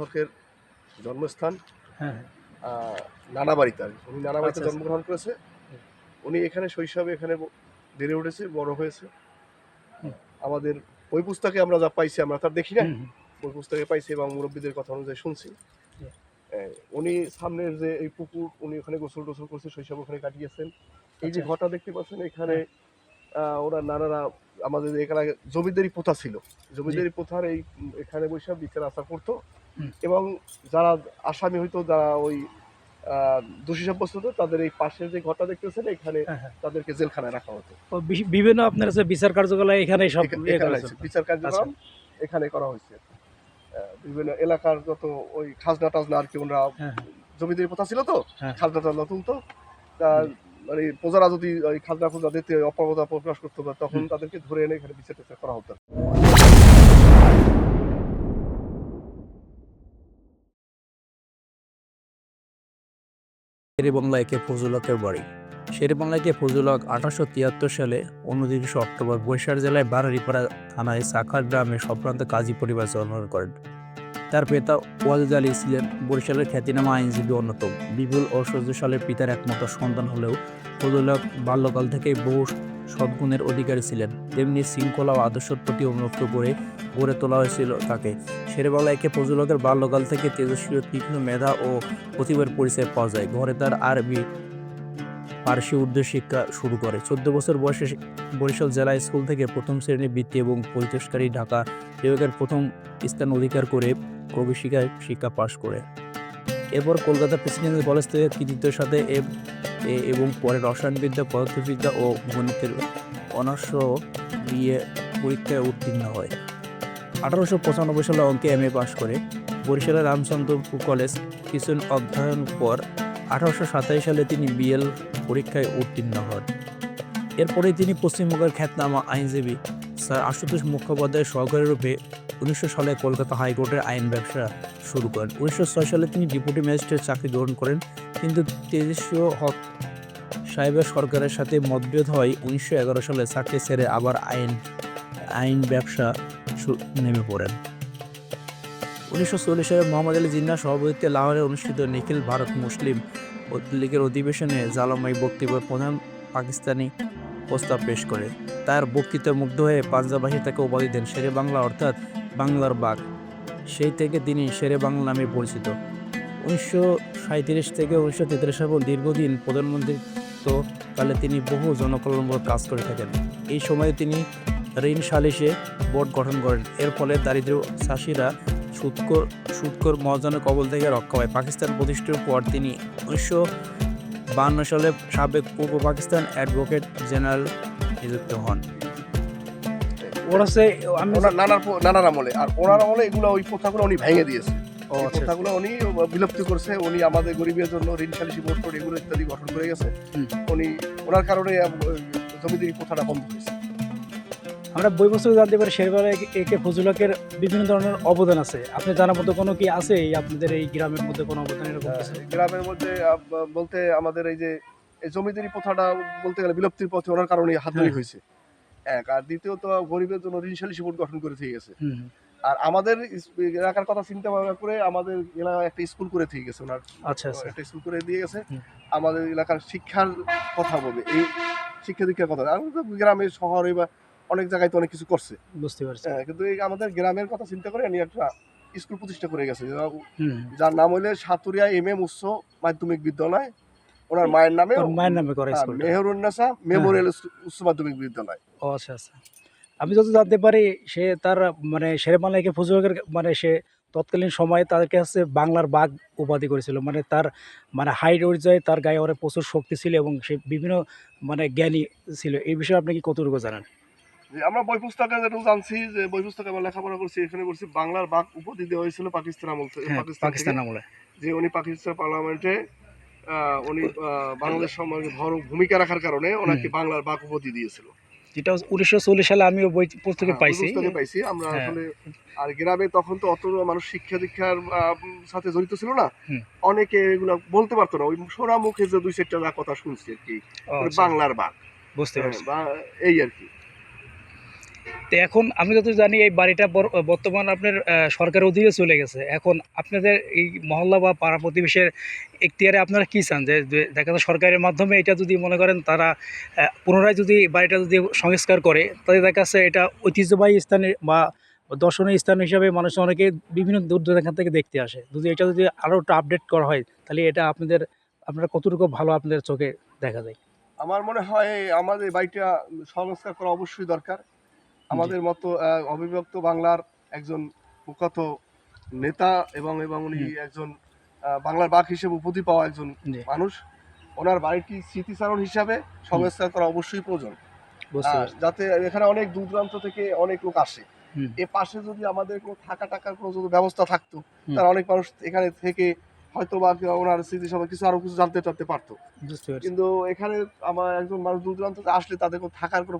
হকের জন্মস্থান। হ্যাঁ আহ, নানাবাড়িতে আর উনি নানাবাড়িতে আচ্ছা, আচ্ছা। জন্মগ্রহণ করেছে। উনি এখানে শৈশবে এখানে বেড়ে উঠেছে বড় হয়েছে। আমাদের বই পুস্তকে আমরা যা পাইছি আমরা তার দেখি না। বই পুস্তকে পাইছি এবং মুরব্বীদের কথা অনুযায়ী শুনছি। উনি সামনের যে এই পুকুর উনি ওখানে গোসল টোসল করছে শৈশব ওখানে কাটিয়েছেন। এই যে আচ্ছা। ঘরটা দেখতে পাচ্ছেন এখানে আহ, ওরা নানারা আমাদের এখানে জমিদারি প্রথা ছিল। জমিদারি প্রথার এই এখানে বৈশাখ বিচার আশা করতো। এবং যারা আসামি হইতো যারা ওই দোষী সাব্যস্ত হতো তাদের এই পাশে যে ঘরটা দেখতেছেন এখানে হ্যাঁ, হ্যাঁ। তাদেরকে জেলখানায় রাখা হতো। বিভিন্ন আপনার বিচার কার্যকলাপ এখানে সব। বিচার কার্যক্রম এখানে করা হয়েছে। বিভিন্ন এলাকার যত ওই খাজনা টাজনা আর কি ওনারা হ্যাঁ, জমিদারি প্রথা ছিল তো। খাজনা টাজনা তুলতো তা মানে প্রজারা যদি ওই খাজনা খুজনা দিতে অপরতা প্রকাশ করতে তখন তাদেরকে ধরে এনে এখানে বিচার টিচার করা হতো। শেরেবাংলা একে ফজলকের বাড়ি। শেরেবাংলা একে ফজলক আঠারোশো তিয়াত্তর সালে উনত্রিশে অক্টোবর বৈশাখ জেলায় বারারিপাড়া থানায় সাখার গ্রামে সম্ভ্রান্ত কাজী পরিবার জন্মগ্রহণ করেন। তার পিতা ওয়াজেদ আলী ছিলেন বরিশালের খ্যাতিনামা আইনজীবী অন্যতম। বিপুল ও সালের পিতার একমাত্র সন্তান হলেও ফজলক বাল্যকাল থেকেই বহু সদ্গুণের অধিকারী ছিলেন। তেমনি শৃঙ্খলা ও আদর্শের প্রতি অনুরক্ত করে গড়ে তোলা হয়েছিল তাকে। শেরেবাংলা একে ফজলকের বাল্যকাল থেকে তেজস্বী তীক্ষ্ণ মেধা ও প্রতিভার পরিচয় পাওয়া যায়। ঘরে তার আরবি, পার্সি উর্দু শিক্ষা শুরু করে। চোদ্দ বছর বয়সে বরিশাল জেলা স্কুল থেকে প্রথম শ্রেণি বৃত্তি এবং পরিতোষকারী ঢাকা বিভাগের প্রথম স্থান অধিকার করে প্রবেশিকায় শিক্ষা পাশ করে। এরপর কলকাতা প্রেসিডেন্সি কলেজ থেকে কৃতিত্বের সাথে এ এবং পরে রসায়নবিদ্যা, পদার্থবিদ্যা ও গণিতের অনার্স বিএ পরীক্ষায় উত্তীর্ণ হয়। আঠারোশো পঁচানব্বই সালে অঙ্কে এম এ পাশ করে বরিশালের রামচন্দ্রপুর কলেজ কিছু অধ্যয়ন পর আঠারোশো সাতাশ সালে তিনি বিএল পরীক্ষায় উত্তীর্ণ হন। এরপরে তিনি পশ্চিমবঙ্গের খ্যাতনামা আইনজীবী স্যার আশুতোষ মুখোপাধ্যায়ের সহকারী রূপে উনিশশো সালে কলকাতা হাইকোর্টের আইন ব্যবসা শুরু করেন। উনিশশো ছয় সালে তিনি ডিপুটি ম্যাজিস্ট্রেট চাকরি গ্রহণ করেন, কিন্তু তেজস্বী হক সাহেবের সরকারের সাথে মতভেদ হয় উনিশশো এগারো সালে চাকরি ছেড়ে আবার আইন আইন ব্যবসা নেমে পড়েন। উনিশশো চল্লিশ সালে মোহাম্মদ আলী জিন্নার সভাপতিত্বে লাহোরে অনুষ্ঠিত নিখিল ভারত মুসলিম লীগের অধিবেশনে জালামাই বক্তব্য প্রধান পাকিস্তানি প্রস্তাব পেশ করে। তার বক্তৃতা মুগ্ধ হয়ে পাঞ্জাবাসী তাকে উপাধি দেন শেরে বাংলা অর্থাৎ বাংলার বাঘ। সেই থেকে তিনি শেরে বাংলা নামে পরিচিত। উনিশশো সাঁত্রিশ থেকে উনিশশো তেত্রিশ সাল দীর্ঘদিন প্রধানমন্ত্রিত্ব কালে তিনি বহু জনকল্যাণমূলক কাজ করে থাকেন। এই সময়ে তিনি ঋণ সালিশে বোর্ড গঠন করেন। এর ফলে দারিদ্র চাষিরা সুৎকর সুৎকর মহাজনের কবল থেকে রক্ষা হয় পাকিস্তান প্রতিষ্ঠার পর তিনি উনিশশো বান্ন সালে সাবেক পূর্ব পাকিস্তান অ্যাডভোকেট জেনারেল নিযুক্ত হন। ওর নানার নানার আমলে। আর ওনার আমলে এগুলো ওই প্রথাগুলো উনি ভেঙে দিয়েছে। আচ্ছা প্রথাগুলো উনি বিলুপ্তি করছে। উনি আমাদের গরিবের জন্য ঋণ সালিসি বোর্ড এগুলো ইত্যাদি গঠন করে গেছে। উনি ওনার কারণে জমিদারি প্রথাটা বন্ধ হয়েছে। আমরা বই পুস্তক জানতে পারি শেরবাংলা একে ফজলকের বিভিন্ন ধরনের অবদান আছে। আপনি জানার মতো কোনো কি আছে এই আপনাদের এই গ্রামের মধ্যে কোনো অবদান এরকম? আহ, গ্রামের মধ্যে বলতে আমাদের এই যে এই জমিদারি প্রথাটা বলতে গেলে বিলুপ্তির পথে ওনার কারণে হাত ধরে হ্যাঁ। হয়েছে। এক আর দ্বিতীয়ত গরিবের জন্য ঋণ সালিসি বোর্ড গঠন করে থেকে গেছে। আর আমাদের এলাকার কথা চিন্তা ভাবনা করে আমাদের এলাকায় একটা স্কুল করে থেকে গেছে ওনার। আচ্ছা আচ্ছা। একটা স্কুল করে দিয়ে গেছে। আমাদের এলাকার শিক্ষার কথা বলবে এই শিক্ষা দীক্ষার কথা। আর গ্রামে শহরে বা অনেক জায়গায় তো অনেক কিছু করছে। বুঝতে পারছি। হ্যাঁ, কিন্তু এই আমাদের গ্রামের কথা চিন্তা করে উনি একটা স্কুল প্রতিষ্ঠা করে গেছে। যার নাম হইলে সাতুরিয়া এম এম উচ্চ মাধ্যমিক বিদ্যালয়। ওনার মায়ের নামে মায়ের নামে করে হ্যাঁ, স্কুলটা। মেহরুন্নেসা মেমোরিয়াল উচ্চ মাধ্যমিক বিদ্যালয়। ও আচ্ছা আচ্ছা। আমি যত জানতে পারি সে তার মানে শেরেবাংলা একে ফজলকের মানে সে তৎকালীন সময়ে তাদেরকে হচ্ছে বাংলার বাঘ উপাধি করেছিল। মানে তার মানে হাইট অনুযায়ী তার গায়ে অনেক প্রচুর শক্তি ছিল এবং সে বিভিন্ন মানে জ্ঞানী ছিল। এই বিষয়ে আপনি কি কতটুকু জানেন? যে আমরা বই পুস্তকে যেটুকু জানছি যে বই পুস্তকে আমরা লেখাপড়া করছি এখানে করছি বাংলার বাঘ উপাধি দেওয়া হয়েছিল পাকিস্তান আমল হ্যাঁ পাকিস্তান আমলে। যে উনি পাকিস্তান পার্লামেন্টে উনি বাংলাদেশ সমাজে বড় ভূমিকা রাখার কারণে ওনাকে বাংলার বাক উপাধি দিয়েছিল। যেটা উনিশশো চল্লিশ সালে আমিও বই পুস্তকে হ্যাঁ, পাইছি। পুস্তকে পাইছি। আমরা হ্যাঁ। আসলে আর গ্রামে তখন তো অত মানুষ শিক্ষা দীক্ষার সাথে জড়িত ছিল না। অনেকে এগুলো বলতে পারতো না। ওই সোনা মুখে যে দুই চারটা কথা শুনছি আর কি। আচ্ছা, বাংলার বাঘ বুঝতে পারছি। বা এই আর কি। তো এখন আমি যত জানি এই বাড়িটা বর্তমান আপনার আহ, সরকারের অধীনে চলে গেছে। এখন আপনাদের এই মহল্লা বা পাড়া প্রতিবেশের এখতিয়ারে আপনারা কী চান? যে যে দেখা যায় সরকারের মাধ্যমে এটা যদি মনে করেন তারা পুনরায় যদি বাড়িটা যদি সংস্কার করে তাহলে দেখা যাচ্ছে এটা ঐতিহ্যবাহী স্থানে বা দর্শনীয় স্থান হিসাবে মানুষ অনেকে বিভিন্ন দূর দূরান্ত থেকে দেখতে আসে। যদি এটা যদি আরও একটু আপডেট করা হয় তাহলে এটা আপনাদের আপনারা কতটুকু ভালো আপনাদের চোখে দেখা যায়? আমার মনে হয় আমাদের বাড়িটা সংস্কার করা অবশ্যই দরকার। আমাদের মতো অবিভক্ত বাংলার একজন মুখ্যত নেতা এবং এবং উনি একজন বাংলার বাঘ হিসেবে উপাধি পাওয়া একজন মানুষ। ওনার বাড়িটি স্মৃতিচারণ হিসাবে সংস্কার করা অবশ্যই প্রয়োজন। যাতে এখানে অনেক দূর দূরান্ত থেকে অনেক লোক আসে। এ পাশে যদি আমাদের কোনো থাকা টাকার কোনো যদি ব্যবস্থা থাকতো। তাহলে অনেক মানুষ এখানে থেকে হয়তো বা ওনার স্মৃতি সবাই কিছু আরও কিছু জানতে টানতে পারতো। কিন্তু এখানে আমার একজন মানুষ দূর দূরান্ত থেকে আসলে তাদের কোনো থাকার কোনো